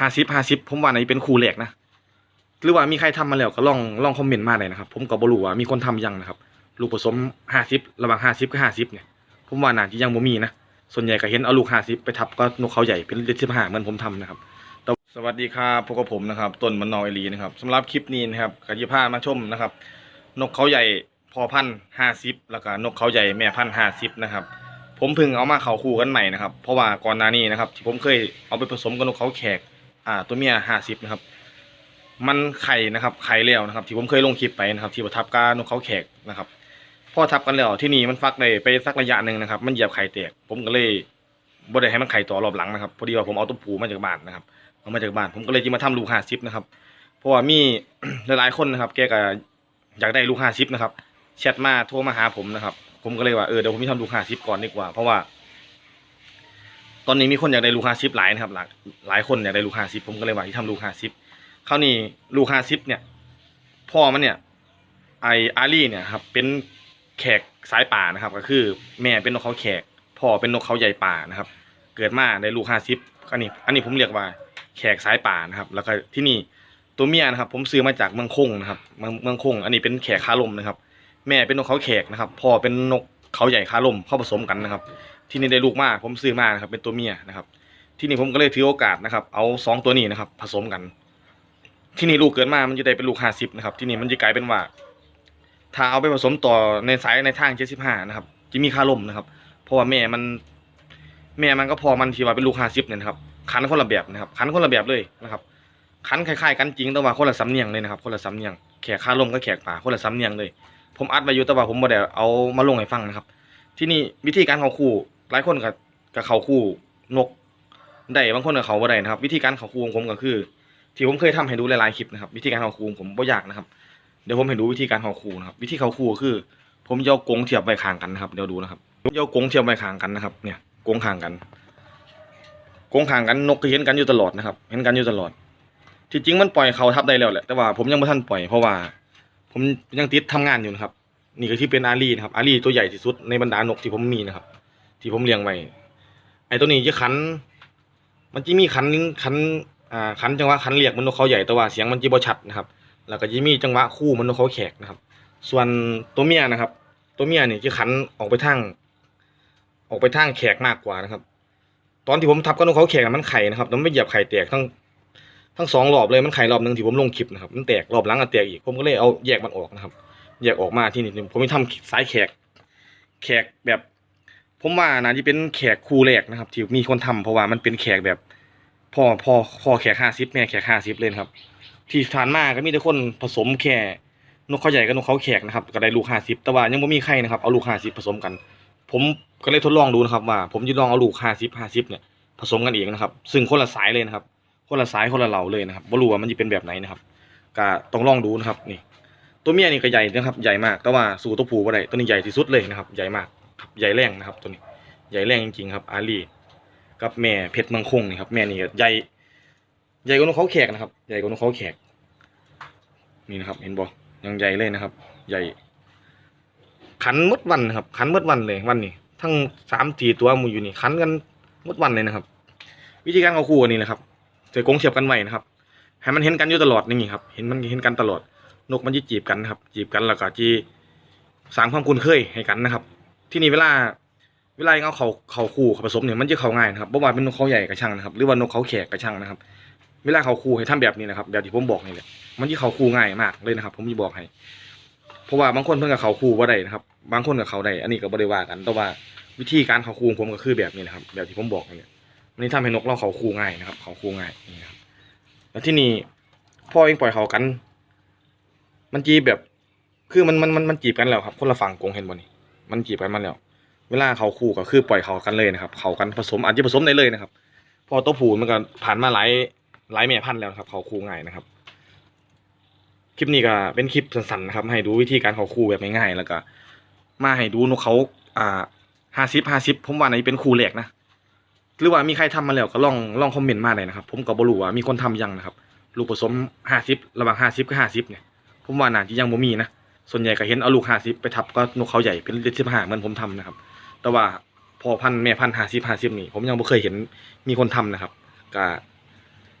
ห้าสิบห้าสิบผมว่าอันนี้เป็นคู่แรกนะหรือว่ามีใครทำมาแล้วก็ลองลองคอมเมนต์มาเลยนะครับ ผมก็บ่รู้ว่ามีคนทำยังนะครับ ลูกผสมห้าสิบระหว่างห้าสิบกับห้าสิบเนี่ย ผมว่าน่าจะยังบ่มีนะ ส่วนใหญ่ก็เห็นเอาลูกห้าสิบไปทับก็นกเขาใหญ่เป็นเลขสิบห้าเหมือนผมทำนะครับสวัสดีครับพวกบผมนะครับต้นมันนอยลีนะครับสำหรับคลิปนี้นะครับกจิพามาชมนะครับ นกเขาใหญ่พอพันห้าสิบแล้วก็นกเขาใหญ่แม่พันห้าสิบนะครับ ผมเพิ่งเอามาเขาคู่กันใหม่นะครับเพราะว่าก่อนหน้านี้นะครับ ที่ผมเคยเอาไปผสมกับนกเขาแขกอ่าตัวเมียห้าสิบนะครับ มันไข่นะครับไข่แล้วนะครับ ที่ผมเคยลงคลิปไปนะครับ ที่ประทับกานกเขาแขกนะครับพอทับกันแล้วที่นี่มันฟักได้ไปสักระยะหนึ่งนะครับ มันเหยียบไข่แตกผมก็เลยบ่ได้ให้มันไข่ต่อรอบหลังนะครับพอดีว่าผมเอาตัวผูมาจากบ้านนะครับเอามาจากบ้าน ผมก็เลยจะมาทำลูกห้าสิบนะครับเพราะว่ามีหลายๆคนนะครับ แกก็อยากได้ลูกห้าสิบนะครับแชทมาโทรมาหาผมนะครับ ผมก็เลยว่าเออเดี๋ยวผมจะทำลูกห้าสิบก่อนดีกว่า เพราะว่า ตอนนี้มีคนอยากได้ลูกห้าสิบหลายนะครับหลายหลายคนอยากได้ลูกห้าสิบผมก็เลยว่าที่ทำลูกห้าสิบคราวนี้ลูกห้าสิบเนี่ย พ่อมันเนี่ย ไออารี่เนี่ยครับ เป็นแขกสายป่านะครับ ก็คือ แม่เป็นนกเขาแขกพ่อเป็นนกเขาใหญ่ป่านะครับ เกิดมาในลูกห้าสิบอันนี้ อันนี้ผมเรียกว่าแขกสายป่านะครับ แล้วก็ที่นี่ตัวเมียนะครับ ผมซื้อมาจากเมืองคงนะครับ เมืองเมืองคง อันนี้เป็นแขกคาลมนะครับ แม่เป็นนกเขาแขกนะครับพ่อเป็นนกเขาใหญ่คาลมเข้าผสมกันนะครับ ที่นี่ได้ลูกมากผมซื้อมานะครับ เป็นตัวเมียนะครับ ที่นี่ผมก็เลยถือโอกาสนะครับ เอาสองตัวนี้นะครับ ผสมกัน ที่นี่ลูกเกิดมามันจะได้เป็นลูกห้าสิบนะครับ ที่นี่มันจะกลายเป็นว่า ถ้าเอาไปผสมต่อในสายในทางเจ็ดสิบห้านะครับจะมีค่าลมนะครับ เพราะว่าแม่มัน แม่มันก็พอมันที่ว่าเป็นลูกห้าสิบเนี่ยนะครับคันคนละแบบนะครับคันคนละแบบเลยนะครับคันคล้ายๆกันจริงแต่ว่าคนละสำเนียงเลยนะครับ คนละสำเนียงแขกค่าลมก็แขกป่าคนละสำเนียงเลย ผมอัดไว้อยู่แต่ว่าผมบ่ได้เอามาลงให้ฟังนะครับ ที่นี่วิธีการเขาคู่หลายคนกับกับเขาคู่นกได้บางคนกับเขาบ่ได้นะครับ วิธีการเขาคู่ของผมก็คือ ที่ผมเคยทำให้ดูหลายๆคลิปนะครับ วิธีการเขาคู่ของผมบ่ยากนะครับ เดี๋ยวผมให้ดูวิธีการเขาคู่นะครับ วิธีเขาคู่ก็คือ ผมจะเอากงเทียบไว้ข้างกันนะครับเดี๋ยวดูนะครับผมจะเอากงเทียบไว้ข้างกันนะครับ เนี่ยกงข้างกันกงข้างกันนกก็เห็นกันอยู่ตลอดนะครับ เห็นกันอยู่ตลอด ที่จริงมันปล่อยเขาทับได้แล้วแหละแต่ว่าผมยังไม่ทันปล่อยเพราะว่า ผมยังติดทำงานอยู่นะครับ นี่ก็ที่เป็นอารีนะครับอารีตัวใหญ่ที่สุดในบรรดานกที่ผมมีนะครับ ที่ผมเลี้ยงไว้ไอ้ตัวนี้จะขัน มันจะมีขันขันอ่าขันจังหวะขันเรียกมันนกเขาใหญ่แต่ว่าเสียงมันจะบ่ชัดนะครับ แล้วก็จะมีจังหวะคู่มันนกเขาแขกนะครับ ส่วนตัวเมียนะครับ ตัวเมียนี่จะขันออกไปทางออกไปทางแขกมากกว่านะครับ ตอนที่ผมทับกับนกเขาแขกมันไข่นะครับแล้วมันไม่เหยียบไข่แตกทั้งทั้งสองรอบเลยมันไข่รอบหนึ่งที่ผมลงคลิปนะครับมันแตกรอบหลังก็แตกอีกผมก็เลยเอาแยกมันออกนะครับ แยกออกมาที่นี่ผมไม่ทำสายแขก แขกแบบ ผมว่านะที่เป็นแขกคู่แรกนะครับ ที่มีคนทำเพราะว่ามันเป็นแขกแบบพ่อพ่อพ่อแขกห้าสิบแม่แขกห้าสิบเลยนครับ ที่ทานมาก็มีแต่คนผสมแค่นกเขาใหญ่กับนกเขาแขกนะครับก็ได้ลูกห้าสิบแต่ว่ายังไม่มีใครนะครับเอาลูกห้าสิบผสมกัน ผมก็เลยทดลองดูนะครับว่า ผมจะลองเอาลูกห้าสิบห้าสิบเนี่ยผสมกันเองนะครับ ซึ่งคนละสายเลยนะครับ คนละสายคนละเหล่าเลยนะครับไม่รู้ว่ามันจะเป็นแบบไหนนะครับก็ต้องลองดูนะครับนี่ ตัวเมียนี่ก็ใหญ่นะครับใหญ่มากแต่ว่าสู่ตัวผู้บ่ได้ตัวนี้ใหญ่ที่สุดเลยนะครับ ใหญ่มากครับใหญ่แรงนะครับ ตัวนี้ใหญ่แรงจริงๆครับอาลีกับแม่เพชรมืองคงนี่ครับแม่นี่ก็ใหญ่ใหญ่กว่านกเขาแขกนะครับ ใหญ่กว่านกเขาแขกนี่นะครับ เห็นบ่ยังใหญ่เลยนะครับ ใหญ่ ขันมดวันนะครับ ขันมดวันเลยวันนี้ทั้งสามสี่ตัวมูอยู่นี่ขันกันมดวันเลยนะครับ วิธีการเอาคู่นนี้นะครับใส่กงเทียบกันไว้นะครับให้มันเห็นกันอยู่ตลอดนี่ครับ เห็นมันเห็นกันตลอด นกมันจะจีบกันนะครับ จีบกันแล้วก็จีสร้างความคุ้นเคยให้กันนะครับ ที่นี่เวลา เวลาเอาเขาเขาคู่เขาผสมเนี่ยมันจะเขาง่ายนะครับเพราะว่าเป็นนกเขาใหญ่กระช่างนะครับ หรือว่านกเขาแขกกระช่างนะครับ เวลาเขาคู่ให้ทำแบบนี้นะครับแบบที่ผมบอกนี่แหละมันจะเขาคู่ง่ายมากเลยนะครับ ผมจะบอกให้ เพราะว่าบางคนเพิ่งกับเขาคู่ว่าได้นะครับ บางคนกับเขาได้อันนี้ก็บริวากัน แต่ว่าวิธีการเขาคู่ของผมก็คือแบบนี้นะครับ แบบที่ผมบอกนี่แหละมันนี่ทำให้นกเราเขาคู่ง่ายนะครับ เขาคู่ง่ายนี่นะครับแล้วที่นี่พ่อเองปล่อยเขากัน มันจีบแบบ คือมันมันมันมันจีบกันแล้วครับ คนละฝั่งกงเห็นบ่นี่มันจีบกันมาแล้ว เวลาเขาคู่ก็คือปล่อยเขากันเลยนะครับ เขากันผสมอาจจะผสมได้เลยนะครับ พอตัวผู้มันก็ผ่านมาหลายหลายแม่พันธุ์แล้วครับ เขาคู่ง่ายนะครับ คลิปนี้ก็เป็นคลิปสั้นๆนะครับ ให้ดูวิธีการเขาคู่แบบง่ายๆแล้วก็ มาให้ดูนกเขาอ่าห้าสิบห้าสิบผมว่าในเป็นคู่แรกนะหรือว่ามีใครทำมาแล้วก็ลองลองคอมเมนต์มาเลยนะครับ ผมก็บ่รู้ว่ามีคนทำยังนะครับ ลูกผสมห้าสิบระหว่างห้าสิบกับห้าสิบเนี่ย ผมว่าน่าจะยังบ่มีนะส่วนใหญ่ก็เห็นเอาลูกห้าสิบไปทับก็นกเขาใหญ่เป็นเลขสิบห้าเหมือนผมทำนะครับ แต่ว่าพอพันแม่พันห้าสิบห้าสิบนี่ผมยังไม่เคยเห็นมีคนทำนะครับก็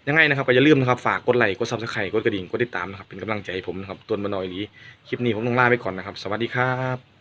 ยังไงนะครับก็อย่าลืมนะครับฝากกดไลค์กดซับสไครต์กดกระดิ่งกดติดตามนะครับเป็นกำลังใจให้ผมนะครับตัวนบนอยลีคลิปนี้ผมต้องลาไปก่อนนะครับ สวัสดีครับ